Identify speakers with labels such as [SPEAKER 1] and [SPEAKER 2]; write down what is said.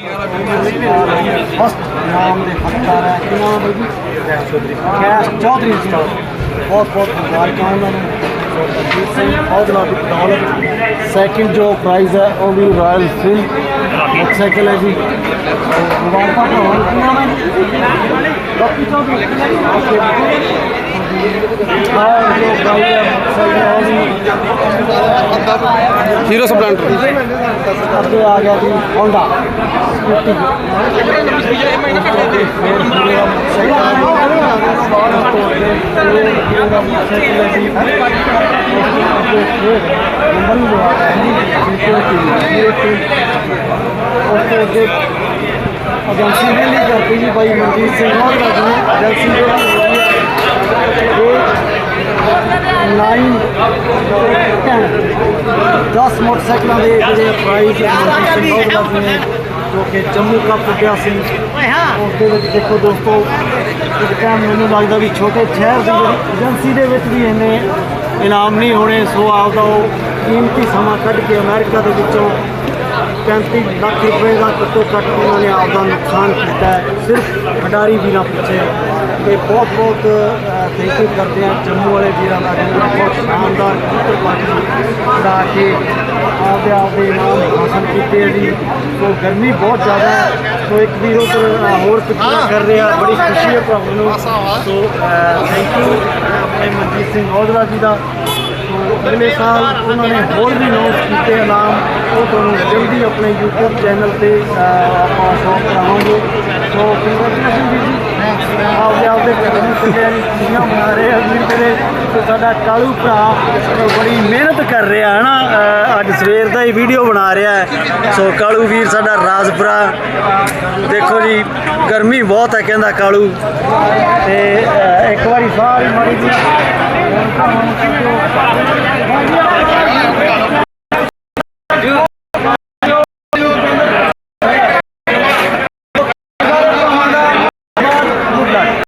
[SPEAKER 1] First ਨਾਮ ਦੇ ਹੱਕਦਾਰ ਹੈ ਕੀ ਨਾਮ ਹੈ ਜੀ ਕੈਸ਼ ਚੌਧਰੀ ਜੀ ਬਹੁਤ ਬਹੁਤ ਮੁਬਾਰਕਾਂ ਉਹਨਾਂ ਨੂੰ ਸੋ ਰਣਜੀਤ ਸਿੰਘ ਔਜਲਾ ਦੀ ਬਦੌਲਤ ਸੈਕਿੰਡ ਜੋ ਪ੍ਰਾਈਜ਼ ਹੈ ਉਹ ਵੀ ਰਾਇਲ ਫਿਲ ਮੋਟਰਸਾਈਕਲ ਹੈ ਜੀ ਸੋ ਮੁਬਾਰਕਾਂ ਤੁਹਾਨੂੰ ਕੀ ਨਾਮ ਹੈ
[SPEAKER 2] ਹੀਰੋ ਸਪਲੈਂਡਰ
[SPEAKER 1] ਅੱਗੇ ਆ ਗਿਆ ਜੀ ਹੋਂਡਾ ਸਕੂਟੀ ਏਜੰਸੀ ਨੇ ਨਹੀਂ ਕਰਦੀ ਜੀ ਭਾਈ ਮਨਜੀਤ ਸਿੰਘ ਹੋਰ ਜੀ ਏਜੰਸੀ ਦੇ ਨਾਈਨ 10 ਮੋਟਰਸਾਈਕਲਾਂ ਦੇ ਜਿਹੜੇ ਸਿੰਘ ਔਜਲਾ ਜੀ ਨੇ ਕਿ ਜੰਮੂ ਕੱਪ ਉੱਡਿਆ ਸੀ ਉਸ ਦੇ ਵਿੱਚ ਦੇਖੋ ਦੋਸਤੋ ਇੱਕ ਟਾਈਮ ਮੈਨੂੰ ਲੱਗਦਾ ਵੀ ਛੋਟੇ ਸ਼ਹਿਰ ਦੀ ਏਜੰਸੀ ਦੇ ਵਿੱਚ ਵੀ ਇੰਨੇ ਇਨਾਮ ਨਹੀਂ ਹੋਣੇ ਸੋ ਆਪਦਾ ਉਹ ਕੀਮਤੀ ਸਮਾਂ ਕੱਢ ਕੇ ਅਮਰੀਕਾ ਦੇ ਵਿੱਚੋਂ 35 ਲੱਖ ਰੁਪਏ ਦਾ ਘੱਟੋ ਘੱਟ ਉਹਨਾਂ ਨੇ ਆਪਦਾ ਨੁਕਸਾਨ ਕੀਤਾ ਹੈ। ਸਿਰਫ ਖਿਡਾਰੀ ਵੀਰਾਂ ਪਿੱਛੇ ਤੇ ਬਹੁਤ ਬਹੁਤ ਥੈਂਕ ਯੂ ਕਰਦੇ ਹਾਂ ਜੰਮੂ ਵਾਲੇ ਵੀਰਾਂ ਦਾ, ਜਿਹਨਾਂ ਨੇ ਬਹੁਤ ਸ਼ਾਨਦਾਰ ਚਿੱਤਰ ਪਾਰਟੀ ਕਰਾ ਕੇ ਆਪਦੇ ਆਪਦੇ ਨਾਮ ਹਾਸਲ ਕੀਤੇ ਆ ਜੀ। ਸੋ ਗਰਮੀ ਬਹੁਤ ਜ਼ਿਆਦਾ ਹੈ। ਸੋ ਇੱਕ ਵੀਰ ਉਧਰ ਹੋਰ ਪਿੱਛੇ ਕਰ ਰਿਹਾ, ਬੜੀ ਖੁਸ਼ੀ ਹੈ ਭਰਾਵਾਂ ਨੂੰ। ਸੋ ਥੈਂਕ ਯੂ ਆਪਣੇ ਮਨਜੀਤ ਸਿੰਘ ਔਜਲਾ ਜੀ ਦਾ। ਅਗਲੇ ਸਾਲ ਉਹਨਾਂ ਨੇ ਹੋਰ ਵੀ ਨੋਟ ਕੀਤੇ ਇਨਾਮ ਉਹ ਤੁਹਾਨੂੰ ਜਲਦੀ ਆਪਣੇ YouTube ਚੈਨਲ ਤੇ ਆਪਾਂ ਸ਼ੌਕ ਕਰਾਵਾਂਗੇ। ਸੋ ਕੰਗ੍ਰੈਚੁਲੇਸ਼ਨ ਜੀ। ਆਪਦੇ ਆਪਦੇ ਘਰਾਂ ਨੂੰ ਨਹੀਂ ਖੁਸ਼ੀਆਂ ਰਹੇ ਆ ਤੇਰੇ ਤੇ ਸਾਡਾ ਕਾਲੂ ਭਰਾ ਬੜੀ ਮਿਹਨਤ ਕਰ ਰਿਹਾ ਹੈ ਨਾ ਅੱਜ ਸਵੇਰ ਦਾ ਹੀ ਵੀਡੀਓ ਬਣਾ ਰਿਹਾ ਹੈ। ਸੋ ਕਾਲੂ ਵੀਰ ਸਾਡਾ ਰਾਜਪੁਰਾ ਦੇਖੋ ਜੀ, ਗਰਮੀ ਬਹੁਤ ਹੈ ਕਹਿੰਦਾ ਕਾਲੂ। ਤੇ ਇੱਕ ਵਾਰੀ ਸਾਰੀ ਮਾੜੀ ਜੀ